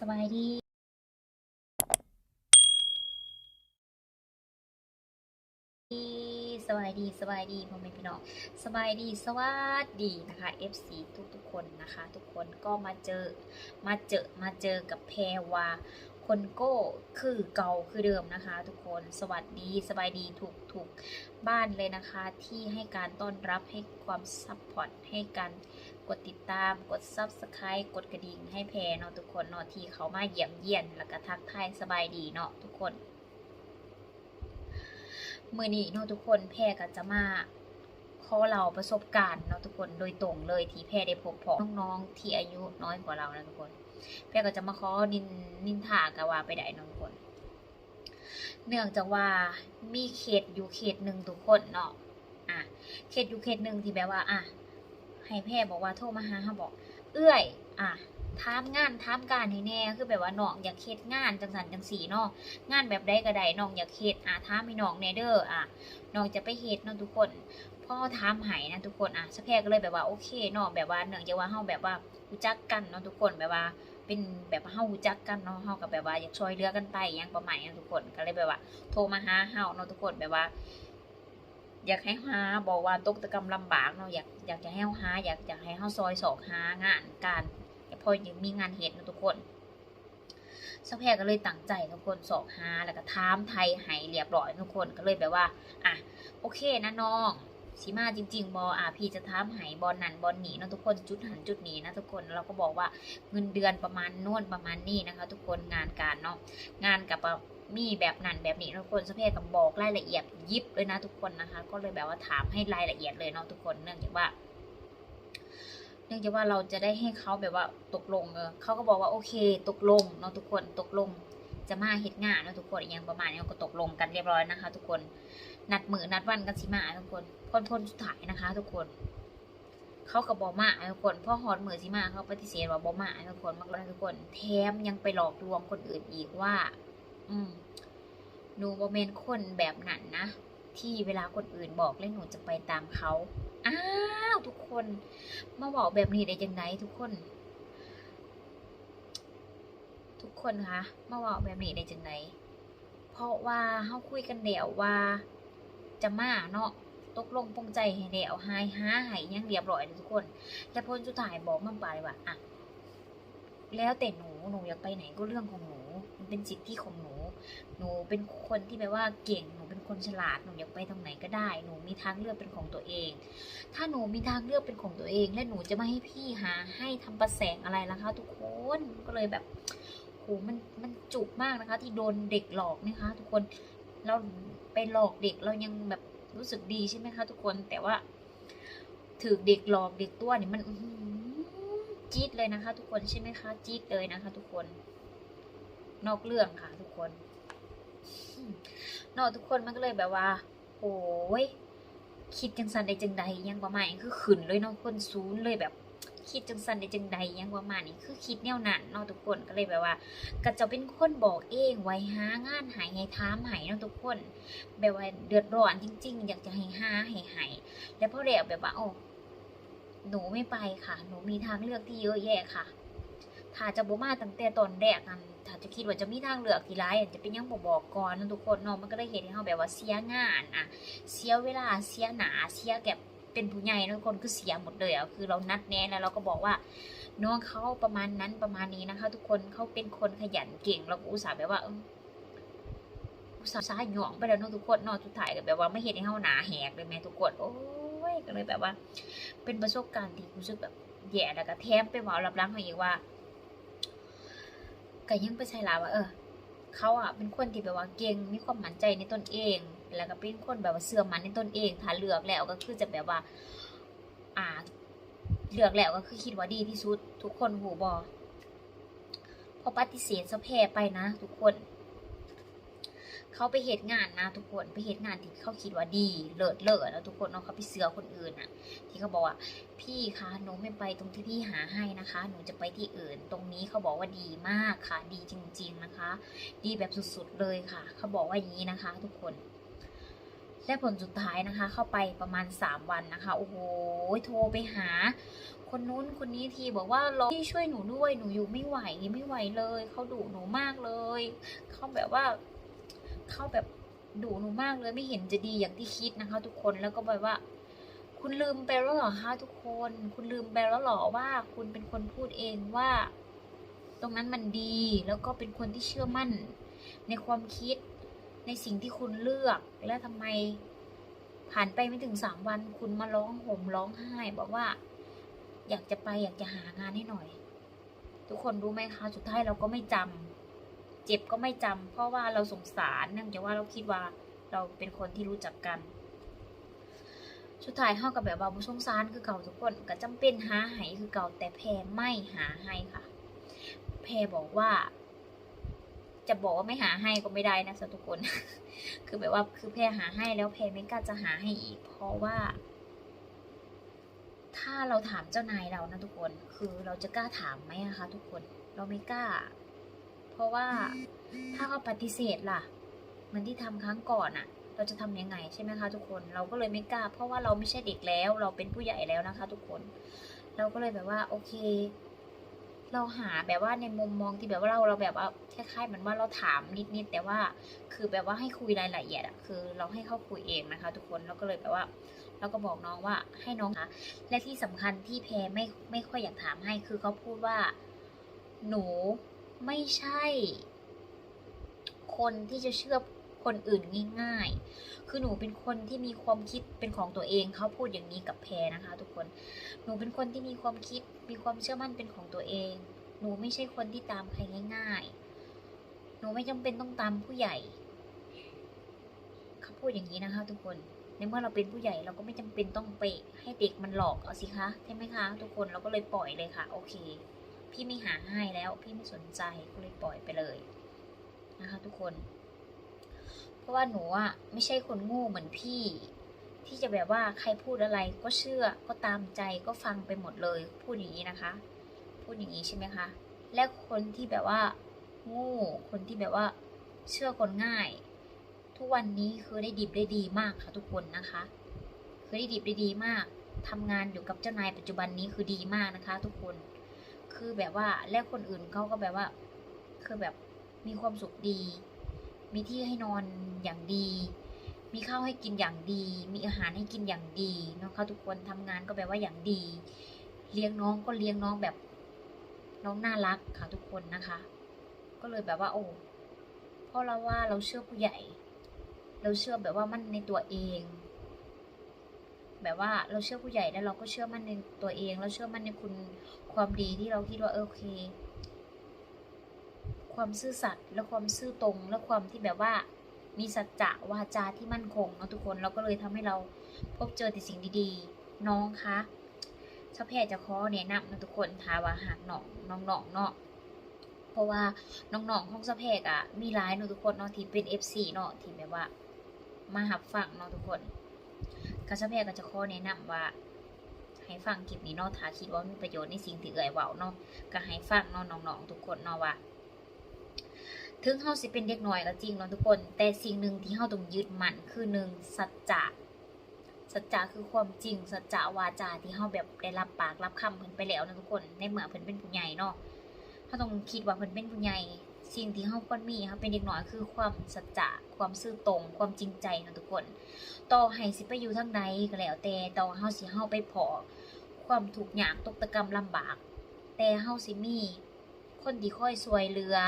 สบายดีสบายดีสบายดีพ่อแม่พี่น้องสบายดีสวัสดีนะคะ FC ทุกทุกๆคนนะคะ ทุกคนก็มาเจอมาเจอมาเจอกับแพรวา คนโก้คือเก่าคือเดิมนะคะ ทุกคนสวัสดีสบายดีถูกถูกบ้านเลยนะคะ ที่ให้การต้อนรับให้ความซัพพอร์ตให้การกดติดตามกด Subscribe กดกระดิ่งให้แพรเนาะทุกคนเนาะที่เขามาเยี่ยมเยียน แล้วก็ทักทายสบายดีเนาะทุกคน มือนี้เนาะทุกคนแพรก็จะมา ขอเราประสบการณ์เนาะทุกคนโดยตรงเลยที่แพรได้พบพอน้องๆที่อายุน้อยกว่าเรานะทุกคน แพรก็จะมาขอดินนินทากะว่าไปได้เนาะทุกคน เนื่องจากว่ามีเขตอยู่เขตหนึ่งทุกคนเนาะอะเขตอยู่เขตหนึ่งที่แบบว่า อะให้แพรบอกว่าโทรมาหาเขาบอก เอื้อย อะ ทามงานทามการให้แน่คือแบบว่าน้องอยากเฮ็ดงานจังสันจังสีเนาะงานแบบใดก็ได้น้องอยากเฮ็ดอะถามให้น้องแน่เด้ออะน้องจะไปเฮ็ดเนาะทุกคนพ่อถามให้นะทุกคนอะสะแพรก็เลยแบบว่าโอเคเนาะแบบว่าเนื่องจากว่าเฮาแบบว่ารู้จักกันเนาะทุกคนแบบว่าเป็นแบบว่าเฮารู้จักกันเนาะเฮากับแบบว่าอยากช่วยเหลือกันไปอหยังประมาณนี้ทุกคนก็เลยแบบว่า โทรมาหาเฮาเนาะทุกคนแบบว่า อยากให้หาบอกว่าตกตะกรรมลำบากเนาะอยากอยากจะให้เฮาหาอยากอยากให้เฮาซอยสอกหางานการ พอยังมีงานเฮ็ดเนะทุกคนสแพรก็เลยตั้งใจทุกคนสอกหาแล้วก็ถามไทยให้เรียบร้อยทุกคนก็เลยแบบว่าอะโอเคนะน้องสีมาจริง ๆ บออะพี่จะถามให้บอลนันบอลหนีนะทุกคนจุดหันจุดหนีนะทุกคนเราก็บอกว่าเงินเดือนประมาณโน่นประมาณนี้นะคะ ทุกคนงานการเนาะงานกับมีแบบนั้นแบบนี้ทุกคนสแพรก็บอกรายละเอียดยิบเลยนะทุกคนนะคะ ก็เลยแบบว่าถามให้รายละเอียดเลยเนาะทุกคนเนื่องจากว่า เนื่องจากว่าเราจะได้ให้เขาแบบว่าตกลงเออเขาก็บอกว่าโอเค ตกลงเนาะทุกคนตกลง จะมาเฮ็ดงานเนาะทุกคนอย่างประมาณนี้ก็ตกลงกันเรียบร้อยนะคะ ทุกคนนัดมือนัดวันกันสิมาทุกคนพนพนสุดท้ายนะคะ ทุกคนเขากับบอมาทุกคนพ่อฮอดมือสิมาเขาปฏิเสธว่าบอมาทุกคนมากเลยทุกคนแถมยังไปหลอกลวงคนอื่นอีกว่า อืมหนูบอเมนคนแบบนั้นนะที่เวลาคนอื่นบอกแล้วหนูจะไปตามเขา อ้าวทุกคน มาบอกแบบนี้ได้ยังไงทุกคน ทุกคนคะมาบอกแบบนี้ได้จังไดเพราะว่าเฮาคุยกันเดี่ยวว่า จะมาเนาะตกลงปงใจให้เดี่ยวหายหาหายยังเรียบร้อยเลยทุกคนและพลสุดท้ายบอกมาไปว่าอะแล้วแต่หนูหนูอยากไปไหนก็เรื่องของหนู มันเป็นสิทธิของหนู หนูเป็นคนที่แบบว่าเก่งหนู คนฉลาดหนูอยากไปตรงไหนก็ได้ หนูมีทางเลือกเป็นของตัวเอง ถ้าหนูมีทางเลือกเป็นของตัวเอง และหนูจะไม่ให้พี่หาให้ทำประแสงอะไรล่ะคะ ทุกคนก็เลยแบบโหมันมันจุกมากนะคะ ที่โดนเด็กหลอกนะคะ ทุกคนเราไปหลอกเด็กเรายังแบบรู้สึกดีใช่ไหมคะ ทุกคนแต่ว่าถือเด็กหลอกเด็กตัวนี่มันจี๊ดเลยนะคะ ทุกคนใช่ไหมคะจี๊ดเลยนะคะ ทุกคน นอกเรื่องค่ะ ทุกคน อืมนอกทุกคนมันก็เลยแบบว่า โอ้ยคิดจังสันได้จังใดยังประมาณนี้คือขึ้นเลยเนาะคนศูนย์เลยแบบ คิดจังสันได้จังใดยังประมาณนี้คือคิดแนวนั้นเนาะทุกคนก็เลยแบบว่าก็จะเป็นคนบอกเองไว้หางานหายให้ถามหายเนาะทุกคน แบบว่าเดือดร้อนจริง ๆ อยากจะให้หาให้ใหายแล้วพอแล้วแบบว่าโอ้หนูไม่ไปค่ะ หนูมีทางเลือกที่เยอะแยะค่ะ ถ้าจะบ่มาตั้งแต่ตอนแรกนั้นถ้าจะคิดว่าจะมีทางเลือกที่ร้ายจะเป็นยังบ่บอกก่อนนะทุกคนเนาะมันก็ได้เห็นให้เฮาแบบว่าเสียงานอะเสียเวลาเสียหนาเสียแบบเป็นผู้ใหญ่นะทุกคนคือเสียหมดเลยอะคือเรานัดแนะแล้วเราก็บอกว่าน้องเขาประมาณนั้นประมาณนี้นะคะ ทุกคนเขาเป็นคนขยันเก่งเราก็อุตส่าห์แบบว่าอุตส่าห์สายหยองไปแล้วเนาะทุกคนเนาะทุกถ่ายก็แบบว่าไม่เห็นให้เฮาหนาแหกเลยแม่ทุกคนโอ้ยก็เลยแบบว่า เป็นประสบการณ์ที่รู้สึกแบบแย่แล้วก็แถมไปหมอรับรังเขาอีกว่า ก็ยังไปใช่ลาว่า เออ เขาอะเป็นคนที่แบบว่าเก่งมีความมั่นใจในตนเอง แล้วก็เป็นคนแบบว่าเสื่อมันในตนเองถ้าเลือกแล้วก็คือจะแบบว่า อ่า เลือกแล้วก็คือคิดว่าดีที่สุด ทุกคนหูบอพอปฏิเสธสะแพร่ไปนะ ทุกคน เขาไปเหตุงานนะทุกคนไปเหตุงานที่เขาคิดว่าดีเลิศเลิศแล้วทุกคนเนาะเขาไปเสือคนอื่นอะที่เขาบอกว่า พี่คะหนูไม่ไปตรงที่พี่หาให้นะคะ หนูจะไปที่อื่น ตรงนี้เขาบอกว่าดีมากค่ะ ดีจริง ๆนะคะ ดีแบบสุดๆเลยค่ะ เขาบอกว่าอย่างนี้นะคะ ทุกคนและผลสุดท้ายนะคะ เข้าไปประมาณ 3 วันนะคะ โอ้โหโทรไปหา คนนู้นคนนี้ทีบอกว่ารอพี่ช่วยหนูด้วยหนูอยู่ไม่ไหวไม่ไหวเลยเขาดุหนูมากเลยเขาแบบว่า เขาแบบดุหนูมากเลยไม่เห็นจะดีอย่างที่คิดนะคะ ทุกคนแล้วก็แบบว่า คุณลืมไปแล้วหรอคะทุกคน คุณลืมไปแล้วหรอว่า คุณเป็นคนพูดเองว่า ตรงนั้นมันดีแล้วก็เป็นคนที่เชื่อมั่น ในความคิดในสิ่งที่คุณเลือกและทำไมผ่านไปไม่ถึงสามวัน คุณมาร้องห่มร้องไห้ บอกว่า อยากจะไปอยากจะหางานให้หน่อย ทุกคนรู้ไหมคะสุดท้ายเราก็ไม่จำ เจ็บก็ไม่จำเพราะว่าเราสงสารเนื่องจากว่าเราคิดว่าเราเป็นคนที่รู้จักกัน สุดท้ายเฮากับแบบว่าบ่สงสารคือเก่าทุกคนก็จำเป็นหาให้คือเก่าแต่แพรไม่หาให้ค่ะ แพรบอกว่า จะบอกว่าไม่หาให้ก็ไม่ได้นะสทุกคน คือแบบว่าคือแพรหาให้แล้วแพรไม่กล้าจะหาให้อีก เพราะว่าถ้าเราถามเจ้านายเรานะทุกคน คือเราจะกล้าถามไหมคะทุกคน เราไม่กล้า เพราะว่าถ้าเขาปฏิเสธล่ะ เหมือนที่ทำครั้งก่อนอะเราจะทำยังไงใช่ไหมคะทุกคน เราก็เลยไม่กล้า เพราะว่าเราไม่ใช่เด็กแล้ว เราเป็นผู้ใหญ่แล้วนะคะ ทุกคน เราก็เลยแบบว่า โอเค เราหาแบบว่าในมุมมองที่แบบว่าเราเราแบบว่าคล้ายๆเหมือนว่าเราถามนิดๆแต่ว่า คือแบบว่าให้คุยรายละเอียดอะคือ เราให้เขาคุยเองนะคะ ทุกคนเราก็เลยแบบว่าเราก็บอกน้องว่าให้น้องคะและที่สำคัญที่แพรไม่ไม่ค่อยอยากถามให้คือเขาพูดว่า หนู ไม่ใช่ คนที่จะเชื่อคนอื่นง่าย ๆ คือหนูเป็นคนที่มีความคิดเป็นของตัวเองเขาพูดอย่างนี้กับแพรนะคะ ทุกคน หนูเป็นคนที่มีความคิดมีความเชื่อมั่นเป็นของตัวเอง หนูไม่ใช่คนที่ตามใครง่าย ๆ หนูไม่จำเป็นต้องตามผู้ใหญ่เขาพูดอย่างนี้นะคะ ทุกคนในเมื่อเราเป็นผู้ใหญ่เราก็ไม่จำเป็นต้องไปให้เด็กมันหลอกเอาสิคะใช่ไหมคะ ทุกคนเราก็เลยปล่อยเลยค่ะ โอเค พี่ไม่หาให้แล้ว พี่ไม่สนใจก็เลยปล่อยไปเลยนะคะทุกคน เพราะว่าหนูอะไม่ใช่คนง่เหมือนพี่ ที่จะแบบว่าใครพูดอะไรก็เชื่อก็ตามใจก็ฟังไปหมดเลย พูดอย่างนี้นะคะ พูดอย่างนี้ใช่ไหมคะ และคนที่แบบว่าง่คนที่แบบว่าเชื่อคนง่าย ทุกวันนี้คือได้ดิบได้ดีมากค่ะทุกคนนะคะคือได้ดิบได้ดีมากทำงานอยู่กับเจ้านายปัจจุบันนี้คือดีมากนะคะ ทุกคน คือแบบว่าและคนอื่นเขาก็แบบว่า คือแบบมีความสุขดี มีที่ให้นอนอย่างดี มีข้าวให้กินอย่างดี มีอาหารให้กินอย่างดีเนาะคะทุกคนทำงานก็แบบว่าอย่างดี เลี้ยงน้องก็เลี้ยงน้องแบบน้องน่ารักค่ะทุกคนนะคะ ก็เลยแบบว่าโอ้เพราะเราว่าเราเชื่อผู้ใหญ่ เราเชื่อแบบว่ามันในตัวเอง แบบว่าเราเชื่อผู้ใหญ่แล้วเราก็เชื่อมั่นในตัวเอง เราเชื่อมั่นในคุณความดีที่เราคิดว่าเออโอเค ความซื่อสัตย์และความซื่อตรงและความที่แบบว่า มีสัจจะวาจาที่มั่นคงเนาะทุกคนเราก็เลยทำให้เราพบเจอแต่สิ่งดีๆ น้องคะชาวแพทย์จะขอแนะนำนะทุกคนถ้าว่าหากน้องน้องๆเนาะเพราะว่าน้องๆของสะแพกอะมีหลายเนาะทุกคนเนาะที่เป็น FC เนาะที่แบบว่า มาหับฟังเนาะทุกคน กระชะแพกก็จะขอแนะนำว่า ให้ฟังคลิปนี้เนาะถ้าคิดว่ามีประโยชน์ในสิ่งที่เอ่ยเว้าเนาะก็ให้ฟังเนาะน้องๆทุกคนเนาะว่าถึงเฮาสิเป็นเด็กน้อยก็จริงเนาะทุกคน แต่สิ่งหนึ่งที่เฮาต้องยึดมั่นคือหนึ่งสัจจะสัจจะคือความจริง สัจจะวาจาที่เฮาแบบได้รับปากรับคำเพิ่นไปแล้วนะทุกคนในเมื่อเพิ่นเป็นผู้ใหญ่เนาะเฮาต้องคิดว่าเพิ่นเป็นผู้ใหญ่ สิ่งที่เฮาควรมีเฮาเป็นเด็กน้อยคือความสัจจะความซื่อตรง ความจริงใจนะทุกคนต่อให้สิไปอยู่ทางใดก็แล้วแต่ต่อเฮาสิเฮาไปพอความทุกข์ยากตกตะกรรมลำบาก แต่เฮาสิมีคนที่ค่อยช่วยเหลือ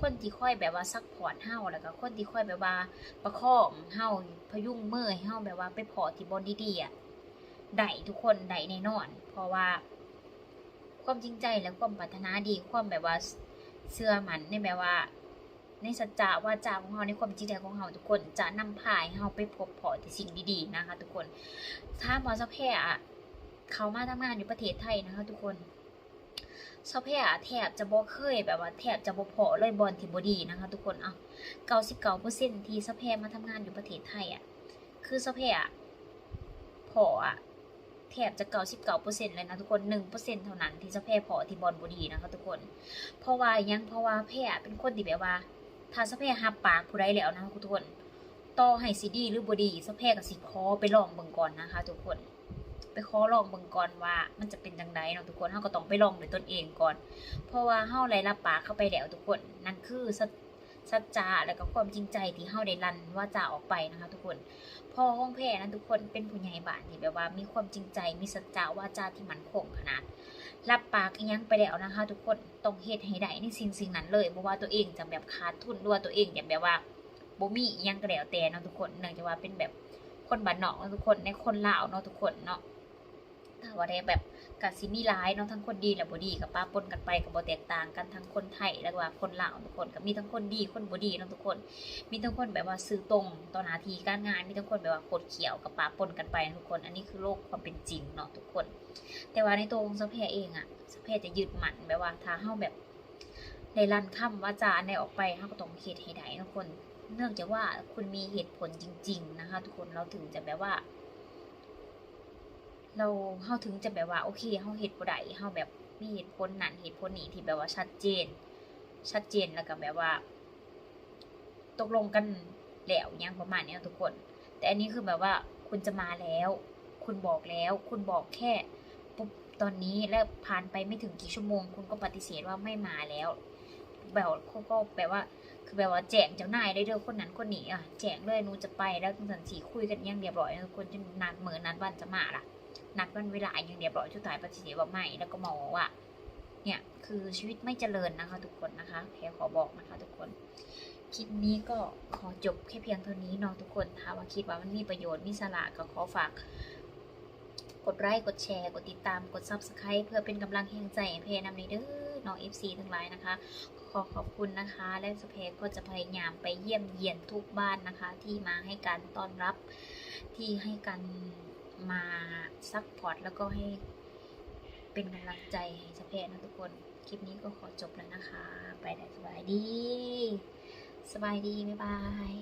คนที่ค่อยแบบว่าซักพอร์ตเฮาแล้วก็คนที่ค่อยแบบว่าประคองเฮาพยุงมือให้เฮาแบบว่าไปพอที่บอนดีๆอะได้ทุกคนได้แน่นอน เพราะว่า ความจริงใจและความปรารถนาดีความแบบว่า เชื่อมันในแบบว่า ในสัจจะว่าจาของเฮาในความจริงใจของเฮาทุกคนจะนำพาให้เฮาไปพบพอที่สิ่งดีๆนะคะ ทุกคน ถ้าหมอสะแพทย์อะเขามาทำงานอยู่ประเทศไทยนะคะ ทุกคนสะแพทย์อะแทบจะบ่เคยแบบว่าแทบจะบ่พอเลยบอลที่บ่ดีนะคะ ทุกคนเอา99%ที่สะแพทย์มาทำงานอยู่ประเทศไทยอะคือสะแพทย์อะพออะ แทบจะ99%เลยนะทุกคน1%เท่านั้นที่สะแพทย์พอที่บอลบ่ดีนะคะทุกคน เพราะว่ายังเพราะว่าแพทย์เป็นคนที่แบบว่า ถ้าสะแพทย์หับปากผู้ใดแล้วนะทุกคนต่อให้สิดีหรือบ่ดีสะแพรก็สิขอไปลองเบิ่งก่อนนะคะ ทุกคน ไปขอลองเบิ่งก่อนว่า มันจะเป็นจังไดเนาะทุกคนเฮาก็ต้องไปลองด้วยตนเองก่อน เพราะว่าเฮาได้รับปากเข้าไปแล้วทุกคนนั่นคือ สัจจะและก็ความจริงใจที่เฮาได้ลั่นว่าจะออกไปนะคะ ทุกคนพ่อห้องแพรนั้นทุกคนเป็นผู้ใหญ่บ้านที่แบบว่ามีความจริงใจมีสัจจะว่าจาที่มันคงขนาด รับปากอีหยังไปแล้วนะคะ ทุกคนต้องเฮ็ดให้ได้ในสิ่งสิ่งนั้นเลยเพราะว่าตัวเองจะแบบขาดทุนหรือว่าตัวเองจะแบบว่าบ่มีอีหยังก็แล้วแต่เนาะทุกคนเนื่องจากว่าเป็นแบบคนบ้านนอกเนาะทุกคนในคนลาวเนาะทุกคนเนาะถ้าว่าได้แบบ กัสิมีหลายเนาะทั้งคนดีและบ่ดีกับป้าปนกันไปกับบ่แตกต่างกันทั้งคนไทยและว่าคนลาวทุกคนก็มีทั้งคนดีคนบ่ดีเนาะทุกคน มีทั้งคนแบบว่าซื้อตรงต่อหน้าที่การงานมีทั้งคนแบบว่าโคดเขียวกับป้าปนกันไปนะทุกคน อันนี้คือโลกความเป็นจริงเนาะทุกคน แต่ว่าในตัวองค์สะเพเองอะสะเพจะยึดมั่นแบบว่าถ้าเฮาแบบได้ลั่นคำว่าจาในออกไปเฮาก็ต้องเฮ็ดให้ได้ทุกคน เนื่องจากว่าคุณมีเหตุผลจริง ๆ นะคะ ทุกคนเราถึงจะแบบว่า เราเฮาถึงจะแบบว่าโอเคเฮาเฮ็ดบ่ได้เฮาแบบมีเหตุผลนั้นเหตุผลนี้ที่แบบว่าชัดเจน ชัดเจนแล้วก็แบบว่า ตกลงกันแล้วอยังประมาณนี้ทุกคน แต่อันนี้คือแบบว่าคุณจะมาแล้ว คุณบอกแล้ว คุณบอกแค่ปุ๊บตอนนี้แล้วผ่านไปไม่ถึงกี่ชั่วโมง คุณก็ปฏิเสธว่าไม่มาแล้ว แบบเขาก็แบบว่า คือแบบว่าแจ้งเจ้านายได้เด้อคนนั้นคนนี้อะแจ้งเลยนูจะไปแล้วทั้งสันสีคุยกันยังเรียบร้อยทุกคนจะนัดเหมือนนัดวันจะมาล่ะ นัดวันเวลาอย่างเรียบร้อยสุดท้ายปฏิเสธว่าไม่แล้วก็มองว่า เนี่ยคือชีวิตไม่เจริญนะคะ ทุกคนนะคะแพรขอบอกนะคะ ทุกคนคลิปนี้ก็ขอจบแค่เพียงเท่านี้เนาะทุกคนถ้าว่าคิดว่ามันมีประโยชน์มีสาระก็ขอฝาก กดไลค์กดแชร์ กดติดตามกด subscribe เพื่อเป็นกำลังแห่งใจเพนำในเด้อน้อง FC ทั้งหลายนะคะ ขอขอบคุณนะคะ และสเพก็จะพยายามไปเยี่ยมเยียนทุกบ้านนะคะ ที่มาให้การต้อนรับที่ให้การ มาซัพพอร์ตแล้วก็ให้เป็นกำลังใจให้สเพนะทุกคน คลิปนี้ก็ขอจบแล้วนะคะ ไปได้สบายดี สบายดี บ๊ายบาย